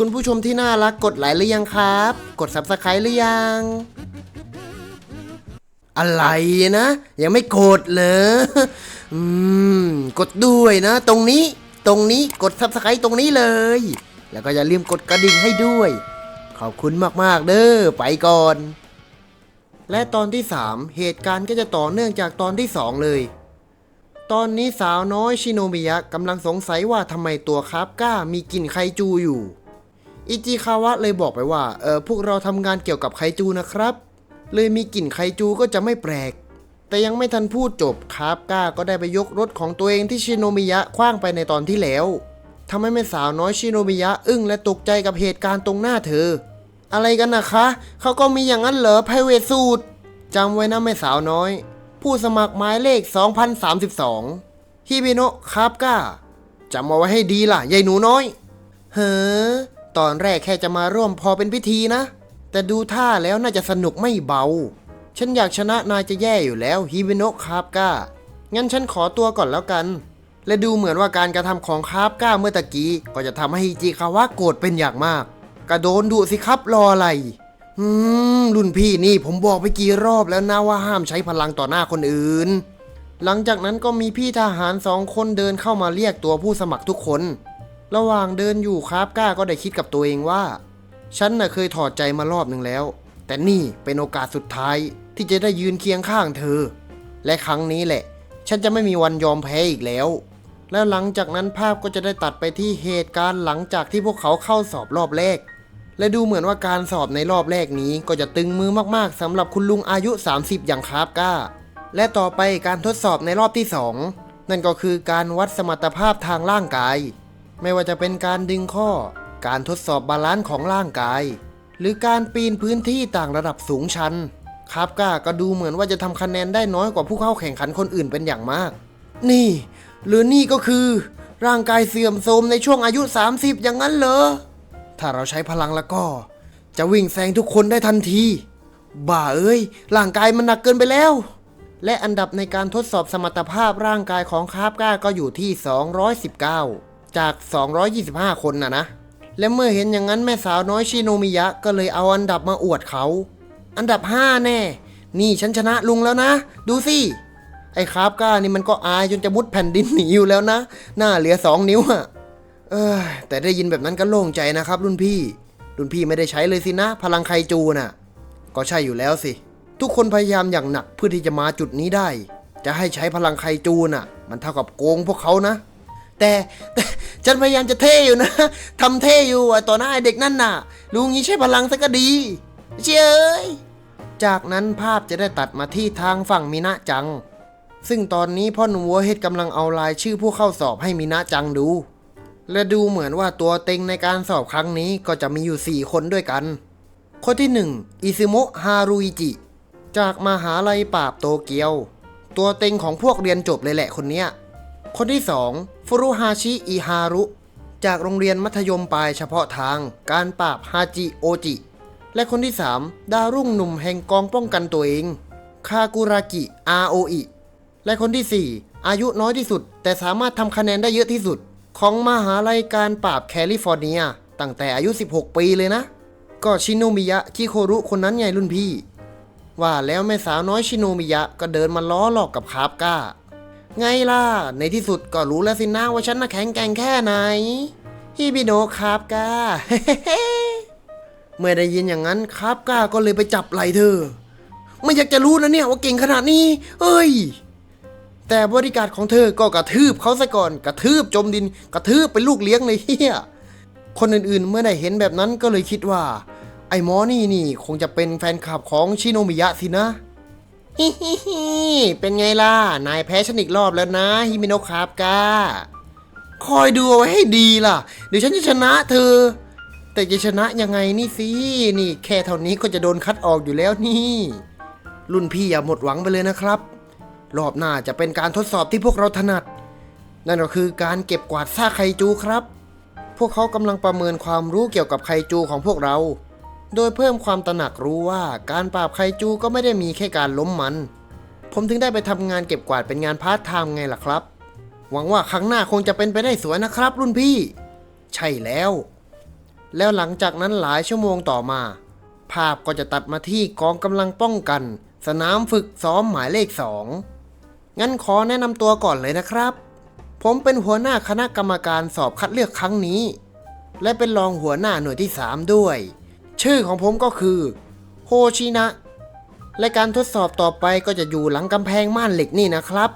คุณผู้ชมที่น่ารักกดไลค์หรือยังครับ กด subscribe หรือยัง อะไรนะ ยังไม่กดเลยอืม กดด้วยนะ ตรงนี้ตรงนี้กด subscribe ตรงนี้เลย แล้วก็อย่าลืมกดกระดิ่งให้ด้วย ขอบคุณมากๆเด้อไปก่อน และตอนที่ 3 เหตุการณ์ก็จะต่อเนื่องจากตอนที่ 2 เลยตอนนี้สาวน้อยชิโนมิยะกำลังสงสัยว่าทำไมตัวคาบก้ามีกลิ่นไคจูอยู่ อิจิคาวะเลยบอกไปว่า เออพวกเราทำงานเกี่ยวกับไคจูนะครับ เลยมีกลิ่นไคจูก็จะไม่แปลก แต่ยังไม่ทันพูดจบคาบก้าก็ได้ไปยกรถของตัวเองที่ชิโนมิยะคว้างไปในตอนที่แล้วทำให้แม่สาวน้อยชิโนมิยะอึ้งและตกใจกับเหตุการณ์ตรงหน้าเธอ อะไรกันนะคะ เขาก็มีอย่างนั้นเหรอไพเวสูตรจำไว้นะแม่สาวน้อย ผู้สมัครหมายเลข 2032ฮิบิโนะคาบก้าจำเอาไว้ให้ดีล่ะยายหนูน้อย เฮ้อ ตอนแรกแค่จะมาร่วมพอเป็นพิธีนะ แต่ดูท่าแล้วน่าจะสนุกไม่เบา ฉันอยากชนะนายจะแย่อยู่แล้วฮิบิโนะคาบก้า งั้นฉันขอตัวก่อนแล้วกัน และดูเหมือนว่าการกระทำของคาบก้าเมื่อตะกี้ ก็จะทำให้ฮิจิคาวะโกรธเป็นอย่างมาก กระโดนดุสิครับรออะไร อืมรุ่นพี่นี่ผมบอกไปกี่รอบแล้วนะว่าห้ามใช้พลังต่อหน้าคนอื่น หลังจากนั้นก็มีพี่ทหารสองคนเดินเข้ามาเรียกตัวผู้สมัครทุกคน ระหว่างเดินอยู่คราฟก้าก็ได้คิดกับตัวเองว่า ฉันน่ะเคยถอดใจมารอบหนึ่งแล้ว แต่นี่เป็นโอกาสสุดท้ายที่จะได้ยืนเคียงข้างเธอ และครั้งนี้แหละ ฉันจะไม่มีวันยอมแพ้อีกแล้ว แล้วหลังจากนั้นภาพก็จะได้ตัดไปที่เหตุการณ์หลังจากที่พวกเขาเข้าสอบรอบแรก และดูเหมือนว่าการสอบในรอบแรกนี้ก็จะตึงมือมากๆสำหรับคุณลุงอายุ 30 อย่างคราฟก้า และต่อไปการทดสอบในรอบที่ 2 นั่นก็คือการวัดสมรรถภาพทางร่างกาย ไม่ว่าจะเป็นการดึงข้อ การทดสอบบาลานซ์ของร่างกาย หรือการปีนพื้นที่ต่างระดับสูงชันคาฟก้าก็ดูเหมือนว่าจะทำคะแนนได้น้อยกว่าผู้เข้าแข่งขันคนอื่นเป็นอย่างมาก นี่ หรือนี่ก็คือ ร่างกายเสื่อมโทรมในช่วงอายุ 30 อย่างนั้นเหรอ ถ้าเราใช้พลังแล้วก็ จะวิ่งแซงทุกคนได้ทันทีบ้าเอ้ย ร่างกายมันหนักเกินไปแล้ว และอันดับในการทดสอบสมรรถภาพร่างกายของคาบก้าก็อยู่ที่ 219 จาก 225 คนนะนะ และเมื่อเห็นอย่างนั้นแม่สาวน้อยชิโนมิยะก็เลยเอาอันดับมาอวดเขา อันดับ 5 แน่ นี่ฉันชนะลุงแล้วนะ ดูสิไอ้คาบก้านี่มันก็อายจนจะมุดแผ่นดินหนีอยู่แล้วนะ หน้าเหลือสองนิ้วอะเออแต่ได้ยินแบบนั้นก็โล่งใจนะครับรุ่นพี่ รุ่นพี่ไม่ได้ใช้เลยสินะ พลังไคจูน่ะ ก็ใช่อยู่แล้วสิ ทุกคนพยายามอย่างหนักเพื่อที่จะมาจุดนี้ได้ จะให้ใช้พลังไคจูน่ะ มันเท่ากับโกงพวกเขานะ แต่แต่ฉันพยายามจะเท่อยู่นะทำเท่อยู่อะต่อหน้าไอเด็กนั่นน่ะลุงนี้ใช้พลังซะก็ดีเจ้ยจากนั้นภาพจะได้ตัดมาที่ทางฝั่งมินะจัง ซึ่งตอนนี้พ่อหนุ่มวัวเฮดกำลังเอารายชื่อผู้เข้าสอบให้มินะจังดู และดูเหมือนว่าตัวเต็งในการสอบครั้งนี้ก็จะมีอยู่ 4 คนด้วยกัน คนที่ 1 อิซึโมะฮารุอิจิ จากมหาลัยปราบโตเกียว ตัวเต็งของพวกเรียนจบเลยแหละคนเนี้ย คนที่ 2 ฟุรุฮาชิอิฮารุ จากโรงเรียนมัธยมปลายเฉพาะทาง การปราบฮาจิโอจิ และคนที่ 3 ดารุ่งหนุ่มแห่งกองป้องกันตัวเอง คากุรากิอาโออิ และคนที่ 4 อายุน้อยที่สุด แต่สามารถทำคะแนนได้เยอะที่สุด ของมหาลัยการปราบแคลิฟอร์เนีย ตั้งแต่อายุ 16 ปีเลยนะ ก็ชิโนมิยะคิโครุคนนั้นไงรุ่นพี่ ว่าแล้วแม่สาวน้อยชิโนมิยะก็เดินมาล้อหลอกกับคาบก้า ไงล่ะ ในที่สุดก็รู้แล้วสินะว่าฉันน่ะแข็งแกร่งแค่ไหนฮิบิโนะคาบก้าเมื่อได้ยินอย่างนั้นคาบก้าก็เลยไปจับไหล่เธอ ไม่อยากจะรู้นะเนี่ยว่าเก่งขนาดนี้ เอ้ย แต่บริการของเธอก็กระทืบเขาซะก่อน กระทืบจมดิน กระทืบเป็นลูกเลี้ยงเลยเฮียคนอื่นๆ เมื่อได้เห็นแบบนั้นก็เลยคิดว่า ไอ้หมอนี่นี่คงจะเป็นแฟนคลับของชิโนมิยะสินะ ฮิฮิฮิเป็นไงล่ะ นายแพ้ฉันอีกรอบแล้วนะ ฮิมิโนะคาบกาคอยดูเอาไว้ให้ดีล่ะ เดี๋ยวฉันจะชนะเธอ แต่จะชนะยังไงนี่สิ นี่แค่เท่านี้ก็จะโดนคัดออกอยู่แล้วนี่ รุ่นพี่อย่าหมดหวังไปเลยนะครับ รอบหน้าจะเป็นการทดสอบที่พวกเราถนัด นั่นก็คือการเก็บกวาดซากไคจูครับ พวกเขากำลังประเมินความรู้เกี่ยวกับไคจูของพวกเรา โดยเพิ่มความตระหนักรู้ว่าการปราบไคจูก็ไม่ได้มีแค่การล้มมัน ผมถึงได้ไปทำงานเก็บกวาดเป็นงานพาร์ทไทม์ไงล่ะครับ หวังว่าครั้งหน้าคงจะเป็นไปได้สวยนะครับ รุ่นพี่ ใช่แล้ว แล้วหลังจากนั้นหลายชั่วโมงต่อมา ภาพก็จะตัดมาที่กองกำลังป้องกัน สนามฝึกซ้อมหมายเลขสองงั้นขอแนะนำตัวก่อนเลยนะครับ ผมเป็นหัวหน้าคณะกรรมการสอบคัดเลือกครั้งนี้ และเป็นรองหัวหน้าหน่วยที่ 3 ด้วย ชื่อของผมก็คือโฮชินะ และการทดสอบต่อไปก็จะอยู่หลังกำแพงม่านเหล็กนี่นะครับ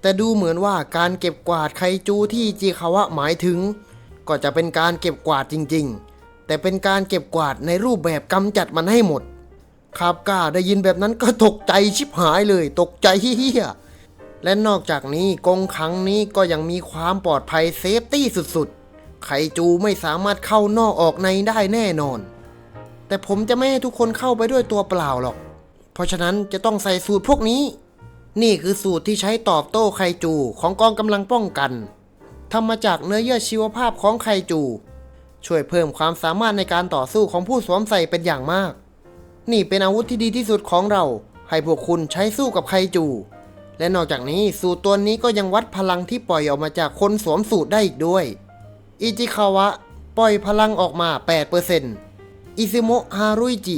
แต่ดูเหมือนว่าการเก็บกวาดไคจูที่จิคาวะหมายถึง ก็จะเป็นการเก็บกวาดจริง ๆ แต่เป็นการเก็บกวาดในรูปแบบกำจัดมันให้หมดคาบก้าได้ยินแบบนั้นก็ตกใจชิบหายเลย ตกใจเฮี้ยและนอกจากนี้กงขังนี้ก็ยังมีความปลอดภัยเซฟตี้สุดๆ ไคจูไม่สามารถเข้านอกออกในได้แน่นอน แต่ผมจะไม่ให้ทุกคนเข้าไปด้วยตัวเปล่าหรอก เพราะฉะนั้นจะต้องใส่สูตรพวกนี้ นี่คือสูตรที่ใช้ตอบโต้ไคจูของกองกำลังป้องกันทำมาจากเนื้อเยื่อชีวภาพของไคจู ช่วยเพิ่มความสามารถในการต่อสู้ของผู้สวมใส่เป็นอย่างมาก นี่เป็นอาวุธที่ดีที่สุดของเรา ให้พวกคุณใช้สู้กับไคจู และนอกจากนี้สูตรตัวนี้ก็ยังวัดพลังที่ปล่อยออกมาจากคนสวมสูตรได้อีกด้วย อิจิคาวะ ปล่อยพลังออกมา 8% อิซึโมะฮารุอิจิ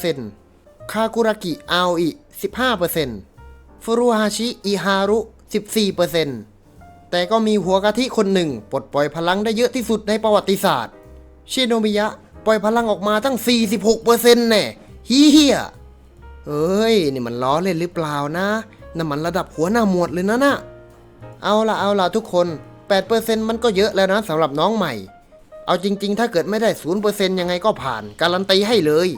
18%คากุรากิอาโออิ15%ฟุรุฮาชิอิฮารุ14%แต่ก็มีหัวกะทิคนหนึ่งปลดปล่อยพลังได้เยอะที่สุดในประวัติศาสตร์ ชิโนมิยะปล่อยพลังออกมาตั้ง 46%แน่เฮียเอ้ย นี่มันล้อเล่นหรือเปล่านะนั่นมันระดับหัวหน้าหมวดเลยนะนะ่ะเอาละเอาละทุกคน 8%มันก็เยอะแล้วนะสำหรับน้องใหม่ เอาจริง ๆ ถ้าเกิดไม่ได้0%ยังไงก็ผ่าน การันตีให้เลย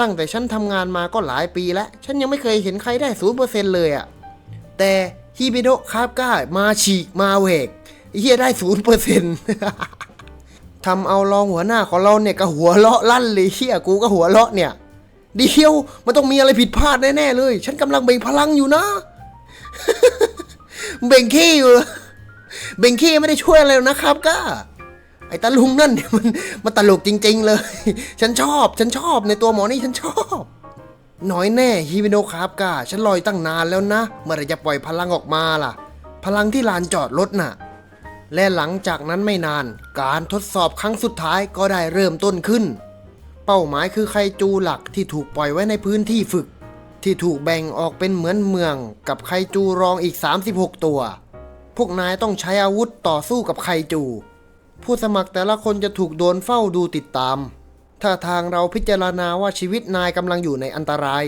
ตั้งแต่ฉันทำงานมาก็หลายปีแล้ว ฉันยังไม่เคยเห็นใครได้0%เปอร์เซ็นเลยอะแต่ฮิบิโดคาบก้ามาฉีกมาเวกเฮียได้0%ทำเอารองหัวหน้าของเราเนี่ยก็หัวเราะลั่นเลยเฮียกูก็หัวเราะเนี่ยเดียวมันต้องมีอะไรผิดพลาดแน่ๆเลย ฉันกำลังเบ่งพลังอยู่นะ เบ่งขี้อยู่เบ่งขี้ไม่ได้ช่วยอะไรนะครับก้า ไอ้ตาลุงนั่นเนี่ยมันมันตลกจริง ๆ เลย ฉันชอบ ฉันชอบในตัวหมอนี่ฉันชอบ น้อยแน่ฮิบิโนะครับกาฉันรออยตั้งนานแล้วนะ เมื่อไรจะปล่อยพลังออกมาล่ะ พลังที่ลานจอดรถน่ะ และหลังจากนั้นไม่นาน การทดสอบครั้งสุดท้ายก็ได้เริ่มต้นขึ้น เป้าหมายคือไคจูหลักที่ถูกปล่อยไว้ในพื้นที่ฝึก ที่ถูกแบ่งออกเป็นเหมือนเมือง กับไคจูรองอีก 36 ตัว พวกนายต้องใช้อาวุธต่อสู้กับไคจู ผู้สมัครแต่ละคนจะถูกโดนเฝ้าดูติดตาม ถ้าทางเราพิจารณาว่าชีวิตนายกำลังอยู่ในอันตราย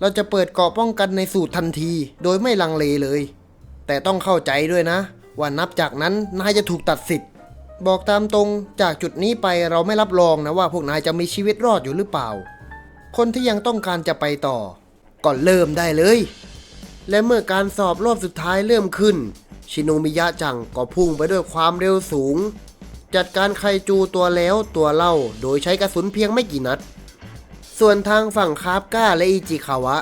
เราจะเปิดเกราะป้องกันในสูตรทันที โดยไม่ลังเลเลย แต่ต้องเข้าใจด้วยนะ ว่านับจากนั้นนายจะถูกตัดสิทธิ์ บอกตามตรงจากจุดนี้ไปเราไม่รับรองนะว่าพวกนายจะมีชีวิตรอดอยู่หรือเปล่า คนที่ยังต้องการจะไปต่อก็เริ่มได้เลย และเมื่อการสอบรอบสุดท้ายเริ่มขึ้น ชิโนมิยะจังก็พุ่งไปด้วยความเร็วสูง จัดการไคจูตัวแล้วตัวเล่าโดยใช้กระสุนเพียงไม่กี่นัด ส่วนทางฝั่งคาบก้าและอิจิคาวะ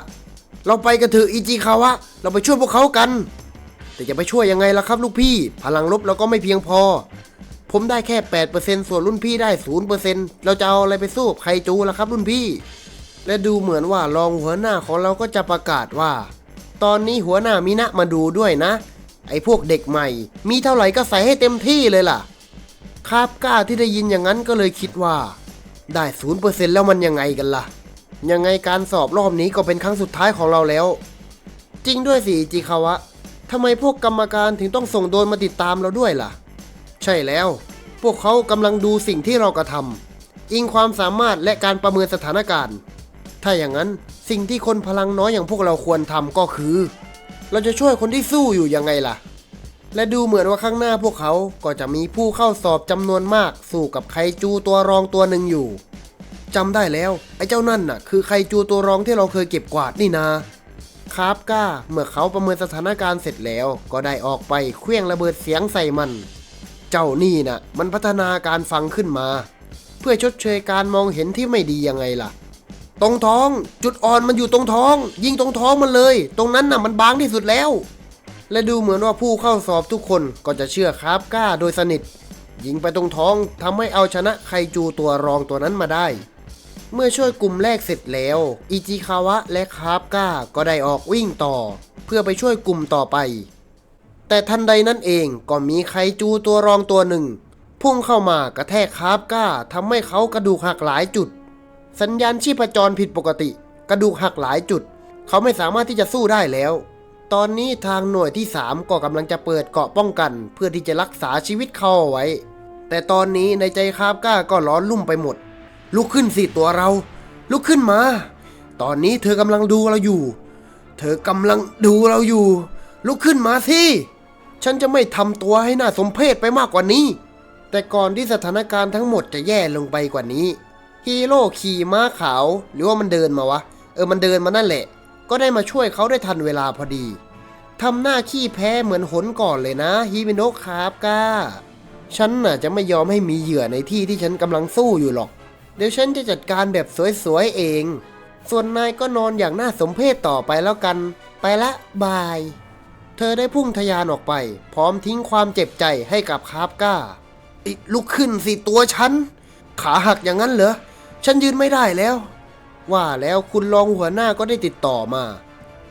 เราไปกันเถอะอิจิคาวะ เราไปช่วยพวกเขากัน แต่จะไปช่วยยังไงล่ะครับลูกพี่ พลังลบเราก็ไม่เพียงพอ ผมได้แค่ 8%ส่วนรุ่นพี่ได้ 0%เราจะเอาอะไรไปสู้กับไคจูล่ะครับรุ่นพี่ และดูเหมือนว่ารองหัวหน้าของเราก็จะประกาศว่า ตอนนี้หัวหน้ามินะมาดูด้วยนะ ไอ้พวกเด็กใหม่ มีเท่าไหร่ก็ใส่ให้เต็มที่เลยล่ะ คาบก้าที่ได้ยินอย่างนั้นก็เลยคิดว่า ได้0%แล้วมันยังไงกันล่ะ ยังไงการสอบรอบนี้ก็เป็นครั้งสุดท้ายของเราแล้ว จริงด้วยสิจิคาวะทำไมพวกกรรมการถึงต้องส่งโดนมาติดตามเราด้วยล่ะ ใช่แล้ว พวกเขากำลังดูสิ่งที่เรากระทำอิงความสามารถและการประเมินสถานการณ์ ถ้าอย่างนั้นสิ่งที่คนพลังน้อยอย่างพวกเราควรทำก็คือ เราจะช่วยคนที่สู้อยู่ยังไงล่ะ และดูเหมือนว่าข้างหน้าพวกเขาก็จะมีผู้เข้าสอบจำนวนมากสู้กับไคจูตัวรองตัวหนึ่งอยู่จำได้แล้ว ไอ้เจ้านั่นน่ะ คือไคจูตัวรองที่เราเคยเก็บกวาดนี่นาคาบก้า เมื่อเขาประเมินสถานการณ์เสร็จแล้ว ก็ได้ออกไปเคลื่องระเบิดเสียงใส่มัน เจ้านี่น่ะ มันพัฒนาการฟังขึ้นมา เพื่อชดเชยการมองเห็นที่ไม่ดียังไงล่ะ ตรงท้อง จุดอ่อนมันอยู่ตรงท้อง ยิงตรงท้องมันเลย ตรงนั้นน่ะมันบางที่สุดแล้ว และดูเหมือนว่าผู้เข้าสอบทุกคนก็จะเชื่อคาบก้าโดยสนิท ยิงไปตรงท้องทำให้เอาชนะไคจูตัวรองตัวนั้นมาได้ เมื่อช่วยกลุ่มแรกเสร็จแล้ว อิจิคาวะและคาบก้าก็ได้ออกวิ่งต่อ เพื่อไปช่วยกลุ่มต่อไป แต่ทันใดนั้นเองก็มีไคจูตัวรองตัวหนึ่ง พุ่งเข้ามากระแทกคาบก้าทำให้เขากระดูกหักหลายจุด สัญญาณชีพจรผิดปกติ กระดูกหักหลายจุด เขาไม่สามารถที่จะสู้ได้แล้ว ตอนนี้ทางหน่วยที่ 3 ก็กำลังจะเปิดเกาะป้องกัน เพื่อที่จะรักษาชีวิตเขาเอาไว้ แต่ตอนนี้ในใจคาบก้าก็ร้อนลุ่มไปหมด ลุกขึ้นสิตัวเรา ลุกขึ้นมา ตอนนี้เธอกำลังดูเราอยู่ เธอกำลังดูเราอยู่ ลุกขึ้นมาสิฉันจะไม่ทำตัวให้น่าสมเพชไปมากกว่านี้ แต่ก่อนที่สถานการณ์ทั้งหมดจะแย่ลงไปกว่านี้ฮีโร่ขี่ม้าขาว หรือว่ามันเดินมาวะ เออมันเดินมานั่นแหละ ก็ได้มาช่วยเขาได้ทันเวลาพอดีทำหน้าขี้แพ้เหมือนหนก่อนเลยนะฮิบิโนะครับก้า ฉันน่ะจะไม่ยอมให้มีเหยื่อในที่ที่ฉันกำลังสู้อยู่หรอก เดี๋ยวฉันจะจัดการแบบสวยๆเอง ส่วนนายก็นอนอย่างน่าสมเพชต่อไปแล้วกัน ไปละบาย เธอได้พุ่งทะยานออกไป พร้อมทิ้งความเจ็บใจให้กับคาบก้าอิลุกขึ้นสิตัวฉัน ขาหักอย่างนั้นเหรอ ฉันยืนไม่ได้แล้ว ว่าแล้วคุณรองหัวหน้าก็ได้ติดต่อมา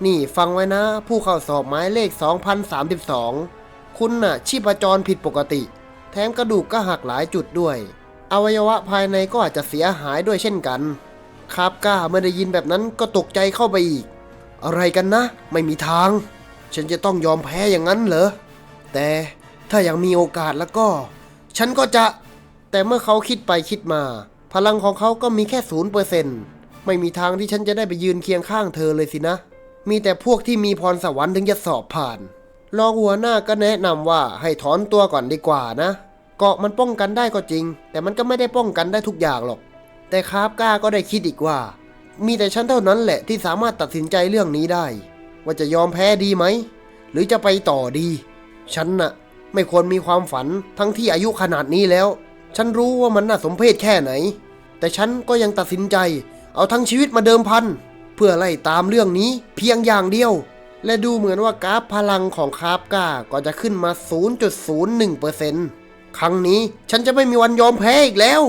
นี่ฟังไว้นะ ผู้เข้าสอบหมายเลข 2032 คุณน่ะ ชีพจรผิดปกติ แถมกระดูกก็หักหลายจุดด้วย อวัยวะภายในก็อาจจะเสียหายด้วยเช่นกันคาบก้าเมื่อได้ยินแบบนั้นก็ตกใจเข้าไปอีก อะไรกันนะ ไม่มีทาง ฉันจะต้องยอมแพ้อย่างนั้นเหรอ แต่ถ้ายังมีโอกาสแล้วก็ ฉันก็จะ แต่เมื่อเขาคิดไปคิดมา พลังของเขาก็มีแค่ศูนย์เปอร์เซ็นต์ ไม่มีทางที่ฉันจะได้ไปยืนเคียงข้างเธอเลยสินะ มีแต่พวกที่มีพรสวรรค์ถึงจะสอบผ่านรองหัวหน้าก็แนะนำว่าให้ถอนตัวก่อนดีกว่านะ เกาะมันป้องกันได้ก็จริง แต่มันก็ไม่ได้ป้องกันได้ทุกอย่างหรอก แต่คาบก้าก็ได้คิดอีกว่า มีแต่ฉันเท่านั้นแหละที่สามารถตัดสินใจเรื่องนี้ได้ ว่าจะยอมแพ้ดีไหม หรือจะไปต่อดี ฉันน่ะ ไม่ควรมีความฝันทั้งที่อายุขนาดนี้แล้ว ฉันรู้ว่ามันน่าสมเพชแค่ไหน แต่ฉันก็ยังตัดสินใจ เอาทั้งชีวิตมาเดิมพัน เพื่อไล่ตามเรื่องนี้เพียงอย่างเดียว และดูเหมือนว่ากราฟพลังของคาบก้าก็จะขึ้นมา 0.01%ครั้งนี้ฉันจะไม่มีวันยอมแพ้อีกแล้ว